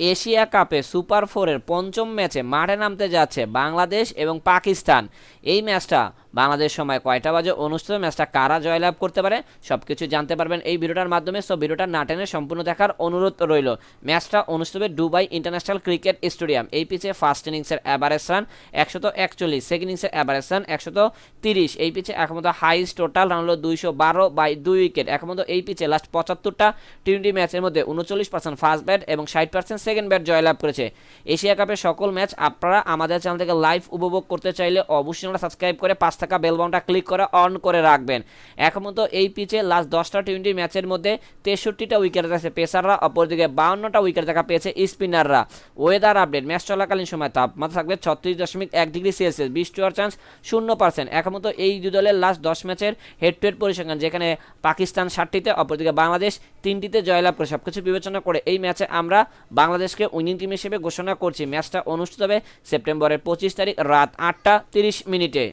Asia কাপে super ফোরের পঞ্চম ম্যাচে মাঠে নামতে যাচ্ছে বাংলাদেশ এবং পাকিস্তান। এই ম্যাচটা বাংলাদেশ সময় কয়টা বাজে? অনুষ্ঠিত ম্যাচটা কারা জয়লাভ করতে পারে? সব কিছু জানতে পারবেন এই ভিডিওটার মাধ্যমে। সব ভিডিওটা না টেনে সম্পূর্ণ দেখার অনুরোধ রইল। ম্যাচটা অনুষ্ঠিত হবে দুবাই ইন্টারন্যাশনাল ক্রিকেট স্টেডিয়াম। এই পিচে ফার্স্ট ইনিংসের অ্যাভারেজ রান একশত একচল্লিশ সেকেন্ড ইনিংসের অ্যাভারেজ রান একশত তিরিশ। এই পিচে একমতো হাইস্ট টোটাল রান হলো দুইশো বারো বাই দুই উইকেট একমতো এই পিচে লাস্ট পঁচাত্তরটা টোয়েন্টি ম্যাচের মধ্যে উনচল্লিশ পার্সেন্ট ফার্স্ট ব্যাট এবং ষাট পার্সেন্ট সেকেন্ড ব্যাট জয়লাভ করেছে। এশিয়া কাপের সকল ম্যাচ আপনারা আমাদের চ্যানেল থেকে লাইভ উপভোগ করতে চাইলে অবশ্যই আমরা সাবস্ক্রাইব করে পাঁচ টাকা বেল বাটনটা ক্লিক করে অন করে রাখবেন। এখন তো এই পিচে লাস্ট দশটা টোয়েন্টি ম্যাচের মধ্যে তেষট্টিটা উইকেট আছে পেসাররা, অপরদিকে বাউন্নটা উইকেট দেখা পেয়েছে স্পিনাররা ওয়েদার আপডেট ম্যাচ চলাকালীন সময় তাপমাত্রা থাকবে ছত্রিশ দশমিক এক ডিগ্রি সেলসিয়াস বৃষ্টি হওয়ার চান্স শূন্য পার্সেন্ট এখন তো এই দু দলের লাস্ট দশ ম্যাচের হেড টু হেড পরিসংখ্যান, যেখানে পাকিস্তান ষাটটিতে, অপরদিকে বাংলাদেশ তিনটিতে জয়লাভ করে। সবকিছু বিবেচনা করে এই ম্যাচে আমরা বাংলাদেশকে উইনিং টিম হিসেবে ঘোষণা করছি। ম্যাচটা অনুষ্ঠিত হবে সেপ্টেম্বরের পঁচিশ তারিখ রাত আটটা তিরিশ মিনিটে।